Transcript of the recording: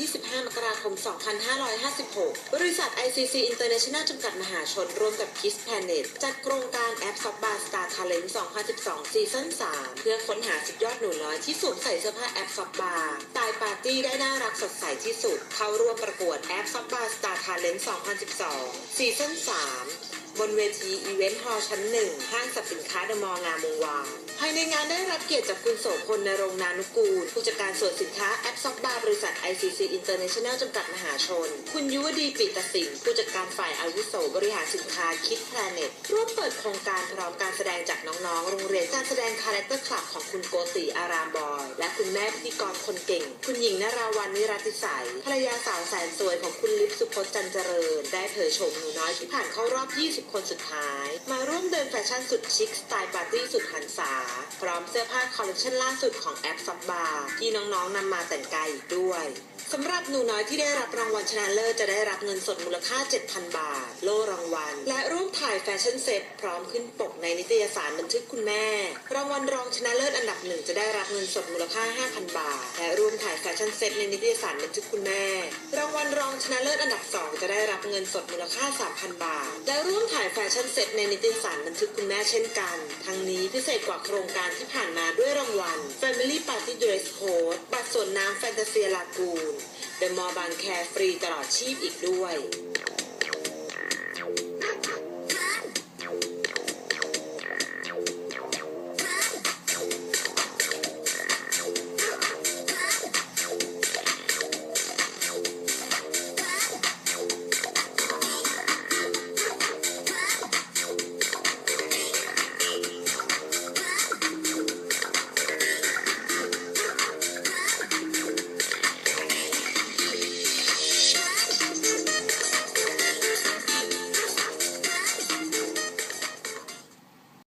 25มกราคม 2556 บริษัท ICC International จำกัดมหาชน ร่วมกับ Kiss Planet จัดโครงการแอปซอฟบาร์สตาร์ทาเลนต์2012 ซีซั่น 3 เพื่อค้นหาสุดยอดหนูน้อยที่สวมใส่เสื้อผ้าแอปซอฟบาร์ตายปาร์ตี้ได้น่ารักสดใสที่สุด เข้าร่วมประกวดแอปซอฟบาร์สตาร์ทาเลนต์2012 ซีซั่น 3 บนเวทีอีเวนต์ฮอลล์ชั้นหนึ่งห้างสรรพสินค้าเดมองามวงวานภายในงานได้รับเกียรติจากคุณโสพลนรงนานุกูล ผู้จัดการส่วนสินค้าแอปซอฟบาร์บริษัท ICC International จำกัดมหาชน คุณยุวดีปิตสิงห์ผู้จัดการฝ่ายอาวุโสบริหารสินค้าคิดแพลเน็ตร่วมเปิดโครงการพร้อมการแสดงจากน้องๆ โรงเรียนการแสดงคาแรคเตอร์คลับของคุณโกติอารามบอย และคุณแม่พิธีกรคนเก่ง คุณหญิงนราวันนิรัติสัยภรรยาสาวแสนสวยของคุณลิปสุพจน์จันเจริญ ได้เผยโฉมหนูน้อยที่ผ่านเข้ารอบ 20คนสุดท้าย มาร่วมเดินแฟชั่นสุดชิคสไตล์ปาร์ตี้สุดหันษา พร้อมเสื้อผ้าคอลเลคชันล่าสุดของแอปซับบาร์ที่น้องๆนำมาแต่งกายอีกด้วยสำหรับหนูน้อยที่ได้รับรางวัลชนะเลิศจะได้รับเงินสดมูลค่า 7,000 บาท โล่รางวัล และรูปถ่ายแฟชั่นเซ็ตพร้อมขึ้นปกในนิตยสารบันทึกคุณแม่ รางวัลรองชนะเลิศอันดับหนึ่งจะได้รับเงินสดมูลค่า 5,000 บาท และ ชั่นเซ็ตในนิตยสารบันทึกคุณแม่ รางวัลรองชนะเลิศอันดับสองจะได้รับเงินสดมูลค่า 3,000 บาท และร่วมถ่ายแฟชั่นเซ็ตในนิตยสารบันทึกคุณแม่เช่นกัน ทั้งนี้พิเศษกว่าโครงการที่ผ่านมาด้วยรางวัล Family Party Dress Code บัตรส่วนน้ำแฟนตาเซียลากูนเดอะมอลล์บางแคฟรีตลอดชีพอีกด้วย